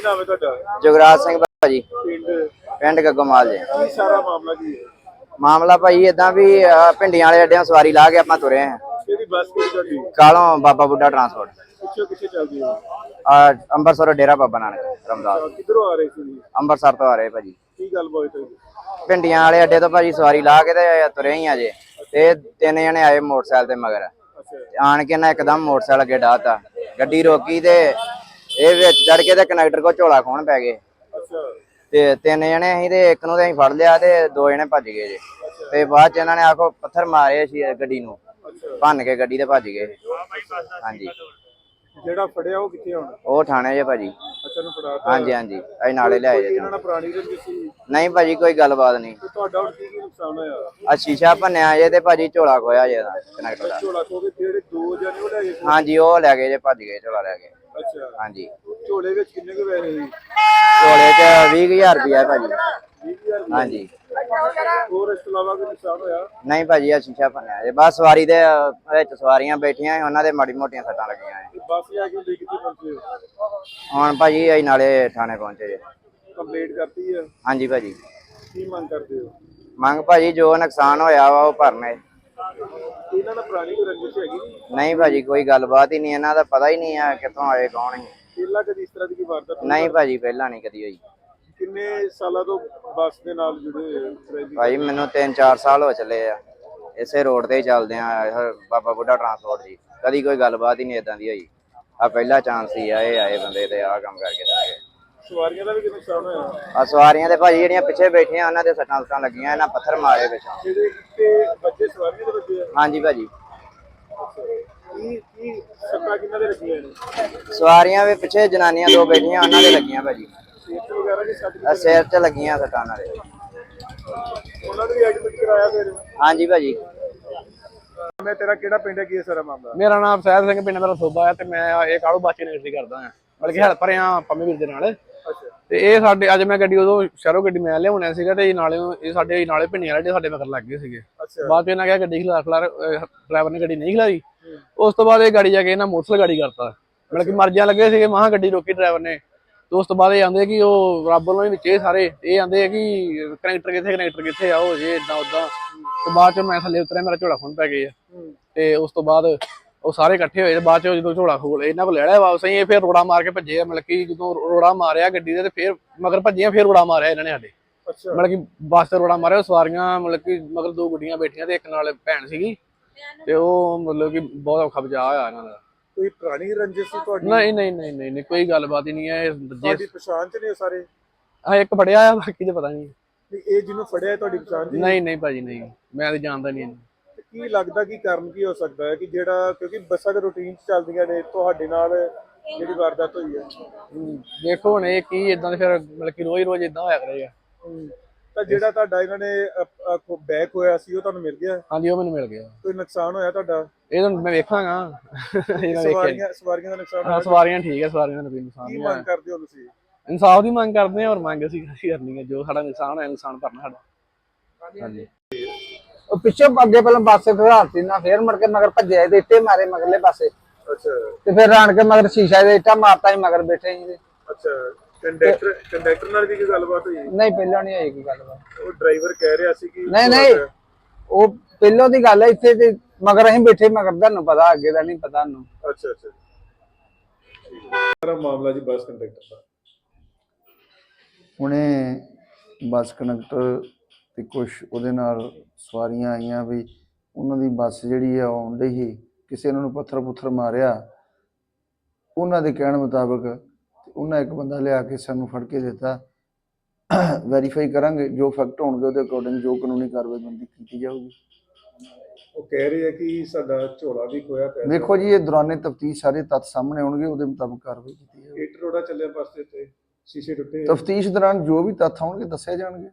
ਕੀ ਨਾਮ ਹੈ ਤੁਹਾਡਾ? ਜੁਗਰਾਜ ਸਿੰਘ ਭਾਜੀ। ਪਿੰਡ? ਪਿੰਡ ਗੱਗੋਮਾਲ ਜੀ। ਕੀ ਸਾਰਾ ਮਾਮਲਾ ਕੀ ਹੈ? ਮਾਮਲਾ ਭਾਈ ਇਦਾਂ ਵੀ ਅਹ, ਭਿੰਡੀਆਂ ਵਾਲੇ ਅੱਡਿਆਂ ਸਵਾਰੀ ਲਾ ਕੇ ਆਪਾਂ ਤੁਰੇ ਆ। ਕਿਹੜੀ ਬੱਸ ਕਿਹੜੀ ਤੁਹਾਡੀ? ਕਾਲੋਂ ਬਾਬਾ ਬੁੱਢਾ ਟਰਾਂਸਪੋਰਟ। ਪਿੱਛੇ ਕਿੱਥੇ ਚੱਲਦੀ ਹੈ? ਆ ਅੰਮ੍ਰਿਤਸਰ ਡੇਰਾ ਬਾਬਾ ਨਾਨਕ ਰਮਦਾਸ। ਕਿੱਧਰੋਂ ਆ ਰਹੇ ਸੀ? ਜੀ? ਅੰਮ੍ਰਿਤਸਰ ਤੋਂ ਆ ਰਹੇ ਭਾਜੀ। ਕੀ ਗੱਲ ਹੋਈ ਭਿੰਡੀਆਂ ਵਾਲੇ ਅੱਡੇ ਤੋਂ ਭਾਜੀ ਸਵਾਰੀ ਲਾ ਕੇ ਤੇ ਤੁਰੇ ਹੀ ਆ ਜੇ ਤੇ ਤਿੰਨ ਜਣੇ ਆਏ ਮੋਟਰਸਾਈਕਲ ਤੇ ਮਗਰ। ਅੱਛਾ। ਆਣ ਕੇ ਨਾ ਇੱਕਦਮ ਮੋਟਰਸਾਈਕਲ ਅੱਗੇ ਡਾਤਾ ਗੱਡੀ ਰੋਕੀ ਤੇ ਇਹ ਵਿੱਚ ਚੜ ਕੇ ਤੇ ਕਨੈਕਟਰ ਕੋ ਝੋਲਾ ਖੋਣ ਪੈ ਗਏ। ਅੱਛਾ। ਤੇ ਤਿੰਨ ਜਣੇ ਅਸੀਂ ਤੇ ਇੱਕ ਨੂੰ ਤੇ ਅਸੀਂ ਫੜ ਲਿਆ ਤੇ ਦੋ ਜਣੇ ਭੱਜ ਗਏ ਜੇ। ਤੇ ਬਾਅਦ ਚ ਇਹਨਾਂ ਨੇ ਆਖੋ ਪੱਥਰ ਮਾਰੇ ਸੀ ਗੱਡੀ ਨੂੰ। ਭੰਨ ਕੇ ਗੱਡੀ ਤੇ ਭੱਜ ਗਏ। ਹਾਂਜੀ। ਜਿਹੜਾ ਫੜਿਆ ਉਹ ਕਿੱਥੇ ਹੁਣ? ਉਹ ਥਾਣੇ ਜੇ ਭਾਜੀ। ਅੱਛਾ ਨੂੰ ਫੜਾਤਾ ਹਾਂਜੀ ਹਾਂਜੀ। ਅਸੀਂ ਨਾਲੇ ਲਿਆਏ ਜੇ ਇਹਨਾਂ ਨਾਲ। ਪੁਰਾਣੀ ਰੰਜਿਸ਼ ਸੀ ਨਹੀਂ ਭਾਜੀ ਕੋਈ ਗੱਲਬਾਤ ਨਹੀਂ। ਤੁਹਾਡਾ ਹੁਣ ਕੀ ਕੀ ਨੁਕਸਾਨ ਹੋਇਆ? ਆ ਸ਼ੀਸ਼ਾ ਭੰਨਿਆ ਜੇ ਤੇ ਭਾਜੀ ਝੋਲਾ ਖੋਇਆ ਜੇ ਦਾ ਕਨੈਕਟਰ ਦਾ। ਝੋਲਾ ਖੋ ਕੇ ਜਿਹੜੇ ਦੋ ਜਣੇ ਉਹ ਲੈ ਗਏ? ਹਾਂਜੀ ਉਹ ਲੈ ਗਏ ਜੇ ਭੱਜ ਗਏ ਝੋਲਾ ਲੈ ਕੇ ਅੱਛਾ। ਹਾਂਜੀ। ਝੋਲੇ ਵਿੱਚ ਕਿੰਨੇ ਕੁ ਪੈਸੇ ਸੀ? ਝੋਲੇ 'ਚ 20000 ਰੁਪਇਆ ਭਾਜੀ। 20000 ਹਾਂਜੀ। ਹੋਰ ਇਸ ਤੋਂ ਇਲਾਵਾ ਕੋਈ ਨੁਕਸਾਨ ਹੋਇਆ? ਨਹੀਂ ਭਾਜੀ ਆ ਸ਼ੀਸ਼ਾ ਭੰਨਿਆ ਜੇ। ਬਸ ਸਵਾਰੀ ਦੇ ਅਹ, ਵਿੱਚ ਸਵਾਰੀਆਂ ਬੈਠੀਆਂ ਸੀ, ਉਹਨਾਂ ਦੇ ਮਾੜੀ ਮੋਟੀਆਂ ਸੱਟਾਂ ਲੱਗੀਆਂ ਬੱਸ ਜਾ ਕੇ ਪਹੁੰਚੇ ਹੁਣ ਭਾਜੀ ਅਸੀਂ ਨਾਲੇ ਥਾਣੇ ਪਹੁੰਚੇ ਜੇ। ਕੰਪਲੀਟ ਕਰਤੀ ਹੈ ਹਾਂਜੀ ਭਾਜੀ। ਕੀ ਮੰਗ ਕਰਦੇ ਹੋ? ਮੰਗ ਭਾਜੀ ਜੋ ਨੁਕਸਾਨ ਹੋਇਆ ਵਾ ਉਹ ਭਰਨੇ। ਇਹਨਾਂ ਦਾ ਪੁਰਾਣੀ ਕੋਈ ਰੰਜਿਸ਼ ਹੈਗੀ? ਨਹੀਂ ਨਹੀਂ ਭਾਜੀ ਕੋਈ ਗੱਲਬਾਤ ਹੀ ਨਹੀਂ ਇਹਨਾਂ ਦਾ ਪਤਾ ਹੀ ਨਹੀਂ ਆ ਕਿੱਥੋਂ ਆਏ ਕੌਣ ਸੀ ਪਹਿਲਾਂ ਕਦੀ ਇਸ ਤਰ੍ਹਾਂ ਦੀ ਕੋਈ ਵਾਰਦਾਤ? ਨਹੀਂ ਭਾਜੀ ਪਹਿਲਾਂ ਨਹੀਂ ਕਦੀ ਹੋਈ। ਕਿੰਨੇ ਸਾਲਾਂ ਤੋਂ ਬੱਸ ਦੇ ਨਾਲ ਜੁੜੇ ਹੋਏ ਹੋ? ਭਾਜੀ ਮੈਨੂੰ 3-4 ਸਾਲ ਹੋ ਚੱਲੇ ਆ। ਇਸੇ ਰੋਡ ਤੇ ਹੀ ਚੱਲਦੇ ਆ ਇਹ ਬਾਬਾ ਬੁੱਢਾ ਟਰਾਂਸਪੋਰਟ ਜੀ। ਕਦੀ ਕੋਈ ਗੱਲਬਾਤ ਹੀ ਨਹੀਂ ਇਦਾਂ ਦੀ ਹੋਈ। ਆ ਪਹਿਲਾ ਚਾਂਸ ਹੀ ਆ ਇਹ ਆਏ ਬੰਦੇ ਤੇ ਆ ਕੰਮ ਕਰਕੇ ਚਲੇ ਗਏ ਸਵਾਰੀਆਂ ਦਾ ਵੀ ਕਿੰਨਾ ਨੁਕਸਾਨ ਹੋਇਆ? ਆ ਸਵਾਰੀਆਂ ਦੇ ਭਾਜੀ ਜਿਹੜੀਆਂ ਪਿੱਛੇ ਬੈਠੀਆਂ ਉਹਨਾਂ ਦੇ ਸੱਟਾਂ ਸੁੱਟਾਂ ਲੱਗੀਆਂ ਇਹਨਾਂ ਪੱਥਰ ਮਾਰੇ ਜਿਹੜੇ ਤੇ ਬੱਚੇ ਸਵਾਰੀਆਂ ਦੇ ਬੱਚੇ ਆ ਹਾਂਜੀ ਭਾਜੀ। ਕੀ ਕੀ ਸੱਟਾਂ ਕਿੰਨਾਂ ਦੇ ਲੱਗੀਆਂ ਨੇ? ਸਵਾਰੀਆਂ ਵੀ ਪਿੱਛੇ ਜਨਾਨੀਆਂ ਦੋ ਬੈਠੀਆਂ ਉਹਨਾਂ ਦੇ ਲੱਗੀਆਂ ਭਾਜੀ। ਸੀਟ ਵਗੈਰਾ ਦੀ ਸੱਟ ਆ ਸਿਰ 'ਚ ਲੱਗੀਆਂ ਸੱਟਾਂ ਉਹਨਾਂ ਦੇ। ਉਹਨਾਂ ਨੂੰ ਵੀ ਐਡਮਿਟ ਕਰਾਇਆ ਫਿਰ? ਹਾਂਜੀ ਭਾਜੀ। ਮੈਂ ਤੇਰਾ ਕਿਹੜਾ ਪਿੰਡ ਹੈ? ਕੀ ਹੈ ਸਾਰਾ ਮਾਮਲਾ? ਮੇਰਾ ਨਾਮ ਸਹਿਜ ਸਿੰਘ ਪਿੰਡ ਮੇਰਾ ਸੋਭਾ ਹੈ ਤੇ ਮੈਂ ਇਹ ਕਾਲੂ ਬਾਚੀ ਨਗਰੀ ਕਰਦਾ ਹਾਂ। ਬਲਕਿ ਹੈਲਪਰ ਆ ਪੰਮੇ ਵੀਰ ਦੇ ਨਾਲ। ਤੇ ਇਹ ਸਾਡੇ ਅੱਜ ਮੈਂ ਗੱਡੀ ਉਦੋਂ ਸ਼ਹਿਰੋਂ ਗੱਡੀ ਮੈਂ ਲਿਆਉਣਾ ਸੀਗਾ ਤੇ ਇਹ ਨਾਲੇ ਇਹ ਸਾਡੇ ਨਾਲੇ ਪਿੰਡੀਆਂ ਵਾਲੇ ਸਾਡੇ ਮਗਰ ਲੱਗ ਗਏ ਸੀਗੇ। ਬਾਅਦ ਚ ਇਹਨਾਂ ਕਿਹਾ ਗੱਡੀ ਖਿਲਾ ਖਿਲਾ ਡਰਾਈਵਰ ਨੇ ਗੱਡੀ ਨਹੀਂ ਖਿਲਾਈ ਉਸ ਤੋਂ ਬਾਅਦ ਇਹ ਗਾੜੀ ਜਾ ਕੇ ਇਹਨਾਂ ਮੋਟਰਸਾਈਕਲ ਗਾੜੀ ਕਰਤਾ। ਮਤਲਬ ਕਿ ਮਰਜੀਆਂ ਲੱਗੇ ਸੀਗੇ ਮਹਾ ਗੱਡੀ ਰੋਕੀ ਡਰਾਈਵਰ ਨੇ। ਤੇ ਉਸ ਤੋਂ ਬਾਅਦ ਇਹ ਆਂਦੇ ਕਿ ਉਹ ਰੱਬ ਵੱਲੋਂ ਹੀ ਵਿੱਚ ਸਾਰੇ ਇਹ ਆਂਦੇ ਆ ਕਿ ਕਨੈਕਟਰ ਕਿੱਥੇ ਕਨੈਕਟਰ ਕਿੱਥੇ ਆ ਉਹ ਜੇ ਇਦਾਂ ਉਦਾਂ ਤੇ ਬਾਅਦ ਚ ਮੈਂ ਥੱਲੇ ਉਤਰਿਆ ਮੇਰਾ ਝੋਲਾ ਖੁੰਨ ਪੈ ਗਈ ਆ ਹੂੰ। ਤੇ ਉਸ ਤੋਂ ਬਾਅਦ ਉਹ ਸਾਰੇ ਇਕੱਠੇ ਹੋਏ ਤੇ ਬਾਅਦ ਚ ਜਦੋਂ ਝੋਲਾ ਖੋਲ ਇਹਨਾਂ ਕੋਲ ਲੈ ਲਿਆ ਵਾਪਸ ਅਸੀਂ ਇਹ ਫਿਰ ਰੋੜਾ ਮਾਰ ਕੇ ਭੱਜੇ ਆ ਮਤਲਬ ਕਿ ਜਦੋਂ ਰੋੜਾ ਮਾਰਿਆ ਗੱਡੀ ਦੇ ਤੇ ਫਿਰ ਮਗਰ ਭੱਜੀਆਂ ਫਿਰ ਰੋੜਾ ਮਾਰਿਆ ਇਹਨਾਂ ਨੇ ਸਾਡੇ। ਅੱਛਾ। ਮਤਲਬ ਕਿ ਬੱਸ ਤੇ ਰੋੜਾ ਮਾਰਿਆ ਸਵਾਰੀਆਂ ਮਤਲਬ ਕਿ ਮਗਰ ਦੋ ਗੁੱਡੀਆਂ ਬੈਠੀਆਂ ਤੇ ਇੱਕ ਨਾਲ ਭੈਣ ਸੀਗੀ ਤੇ ਉਹ ਮਤਲਬ ਕਿ ਬਹੁਤ ਔਖਾ ਬਚਾ ਹੋਇਆ ਇਹਨਾਂ ਦਾ। ਕੋਈ ਪੁਰਾਣੀ ਰੰਜਿਸ਼ ਸੀ ਤੁਹਾਡੀ? ਨਹੀਂ ਨਹੀਂ ਨਹੀਂ ਨਹੀਂ ਨਹੀਂ, ਕੋਈ ਗੱਲਬਾਤ ਹੀ ਨਹੀਂ ਹੈ ਇਹ ਜੇ ਤੁਹਾਡੀ ਪਛਾਣ ਚ ਨੇ ਸਾਰੇ? ਆ ਇੱਕ ਫੜਿਆ ਆ ਬਾਕੀ ਤੇ ਪਤਾ ਨਹੀਂ। ਵੀ ਇਹ ਜਿਹਨੂੰ ਫੜਿਆ ਹੈ ਤੁਹਾਡੀ ਪਛਾਣ ਚ ਨਹੀਂ ਨਹੀਂ ਭਾਜੀ ਨਹੀਂ ਮੈਂ ਤੇ ਜਾਣਦਾ ਨਹੀਂ ਇਹਨੂੰ। ਕੀ ਲੱਗਦਾ ਕੀ ਕਾਰਨ ਕੀ ਹੋ ਸਕਦਾ ਹੈ ਕਿ ਜਿਹੜਾ ਕਿਉਂਕਿ ਬੱਸਾਂ ਦੇ ਰੂਟੀਨ ਚ ਚੱਲਦੀਆਂ ਨੇ ਤੁਹਾਡੇ ਨਾਲ ਜਿਹੜੀ ਵਾਰਦਾਤ ਹੋਈ ਹੈ? ਹਮ, ਦੇਖੋ ਹੁਣ ਇਹ ਕੀ ਇਦਾਂ ਦੇ ਫਿਰ ਮਤਲਬ ਕਿ ਰੋਜ਼ ਰੋਜ਼ ਇਦਾਂ ਹੋਇਆ ਕਰੇਗਾ। ਤਾਂ ਜਿਹੜਾ ਤੁਹਾਡਾ ਇਹਨਾਂ ਨੇ ਬੈਕ ਹੋਇਆ ਸੀ ਉਹ ਤੁਹਾਨੂੰ ਮਿਲ ਗਿਆ? ਹਾਂਜੀ ਉਹ ਮੈਨੂੰ ਮਿਲ ਗਿਆ। ਕੋਈ ਨੁਕਸਾਨ ਹੋਇਆ ਤੁਹਾਡਾ? ਇਹ ਤਾਂ ਮੈਂ ਵੇਖਾਂਗਾ। ਵੇਖਿਆ। ਸਵਾਰੀਆਂ ਸਵਾਰੀਆਂ ਦਾ ਨੁਕਸਾਨ ਹਾਂ ਹੋਇਆ? ਸਵਾਰੀਆਂ ਠੀਕ ਹੈ ਸਵਾਰੀਆਂ ਦਾ ਕੋਈ ਨੁਕਸਾਨ ਕੀ ਨਹੀਂ ਮੰਗ ਕਰਦੇ ਹੋ ਤੁਸੀਂ? ਇਨਸਾਫ ਦੀ ਮੰਗ ਕਰਦੇ ਹਾਂ ਔਰ ਮੰਗ ਅਸੀਂ ਕਰਨੀ ਹੈ ਜੋ ਸਾਡਾ ਨੁਕਸਾਨ ਹੋਇਆ ਨੁਕਸਾਨ ਭਰਨਾ ਸਾਡਾ। ਹਾਂਜੀ। ਉਹ ਪਿੱਛੋਂ ਅੱਗੇ ਪਹਿਲਾਂ ਬੱਸ ਖੜਾਤੀ ਨਾ ਫੇਰ ਮੁੜ ਕੇ ਮਗਰ ਭੱਜਿਆ ਤੇ ਇੱਟੇ ਮਾਰੇ ਮਗਰਲੇ ਪਾਸੇ। ਅੱਛਾ। ਤੇ ਫਿਰ ਆਣ ਕੇ ਮਗਰ ਸ਼ੀਸ਼ਾ ਦੇ ਇੱਟਾ ਮਾਰਤਾ ਹੀ ਮਗਰ ਬੈਠੇ ਸੀ। ਅੱਛਾ ਕੰਡਕਟਰ ਕੰਡਕਟਰ ਨਾਲ ਵੀ ਕੋਈ ਗੱਲਬਾਤ ਹੋਈ? ਨਹੀਂ ਪਹਿਲਾਂ ਨਹੀਂ ਹੋਈ ਕੋਈ ਗੱਲ ਉਹ ਡਰਾਈਵਰ ਕਹਿ ਰਿਹਾ ਸੀ ਕਿ ਨਹੀਂ ਨਹੀਂ। ਉਹ ਪਹਿਲੋਂ ਦੀ ਗੱਲ ਹੈ ਇੱਥੇ ਤੇ ਮਗਰ ਅਸੀਂ ਬੈਠੇ ਮਗਰ ਤੁਹਾਨੂੰ ਪਤਾ ਅੱਗੇ ਦਾ ਨਹੀਂ ਪਤਾ ਨੂੰ ਅੱਛਾ ਅੱਛਾ। ਸਾਰਾ ਮਾਮਲਾ ਜੀ ਬੱਸ ਕੰਡਕਟਰ ਦਾ। ਹੁਣੇ ਬੱਸ ਕੰਡਕਟਰ ਤੇ ਕੁਝ ਉਹਦੇ ਨਾਲ ਸਵਾਰੀਆਂ ਆਈਆਂ ਵੀ ਉਹਨਾਂ ਦੀ ਬੱਸ ਜਿਹੜੀ ਆ ਆਉਣ ਡਈ ਸੀ ਕਿਸੇ ਨੇ ਉਹਨੂੰ ਪੱਥਰ ਪੁੱਥਰ ਮਾਰਿਆ। ਉਹਨਾਂ ਦੇ ਕਹਿਣ ਮੁਤਾਬਕ ਉਹਨਾਂ ਇੱਕ ਬੰਦਾ ਲਿਆ ਕੇ ਸਾਨੂੰ ਫੜ ਕੇ ਦਿੱਤਾ। ਵੈਰੀਫਾਈ ਕਰਾਂਗੇ ਜੋ ਫੈਕਟ ਹੋਣਗੇ ਉਹਦੇ ਅਕੋਰਡਿੰਗ ਜੋ ਕਾਨੂੰਨੀ ਕਾਰਵਾਈ ਬੰਦੀ ਕੀਤੀ ਜਾਊਗੀ। ਉਹ ਕਹਿ ਰਹੇ ਆ ਕਿ ਸਾਡਾ ਝੋਲਾ ਵੀ ਖੋਇਆ ਪਿਆ। ਵੇਖੋ ਜੀ ਇਹ ਦੌਰਾਨੇ ਤਫਤੀਸ਼ ਸਾਰੇ ਤੱਥ ਸਾਹਮਣੇ ਆਉਣਗੇ ਉਹਦੇ ਮੁਤਾਬਕ ਕਾਰਵਾਈ ਕੀਤੀ ਜਾਊਗੀ। ਇੱਟ ਰੋੜਾ ਚੱਲਿਆ ਪਾਸੇ ਤੇ ਸ਼ੀਸ਼ੇ ਟੁੱਟੇ ਤਫਤੀਸ਼ ਦੌਰਾਨ ਜੋ ਵੀ ਤੱਥ ਆਉਣਗੇ ਦੱਸੇ ਜਾਣਗੇ।